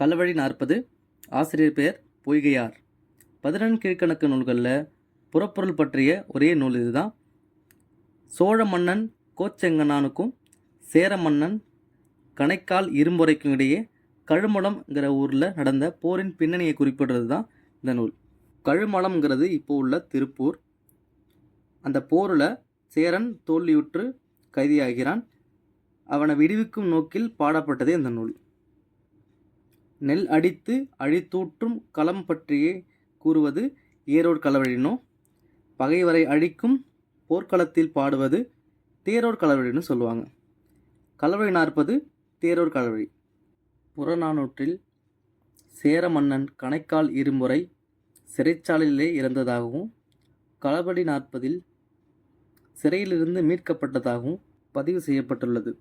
களவழி நாற்பது. ஆசிரியர் பெயர் பொய்கையார். பதினெண் கீழ்கணக்கு நூல்களில் புறப்பொருள் பற்றிய ஒரே நூல் இதுதான். சோழ மன்னன் கோச்செங்கனானுக்கும் சேர மன்னன் கணைக்கால் இரும்புரைக்கும் இடையே கழுமலம்ங்கிற ஊரில் நடந்த போரின் பின்னணியை குறிப்பிடுறது தான் இந்த நூல். கழுமலம்ங்கிறது இப்போ உள்ள திருப்பூர். அந்த போரில் சேரன் தோல்வியுற்று கைதியாகிறான். அவனை விடுவிக்கும் நோக்கில் பாடப்பட்டதே இந்த நூல். நெல் அடித்து அழித்தூற்றும் களம் பற்றியே கூறுவது ஏரோர் களவழினோ பகைவரை அழிக்கும் போர்க்களத்தில் பாடுவது தேரோர் களவழின்னு சொல்லுவாங்க. களவழி நாற்பது தேரோர் களவழி. புறநானூற்றில் சேர மன்னன் கணைக்கால் இருமுறை சிறைச்சாலையிலே இறந்ததாகவும் களபடி நாற்பதில் சிறையிலிருந்து மீட்கப்பட்டதாகவும் பதிவு செய்யப்பட்டுள்ளது.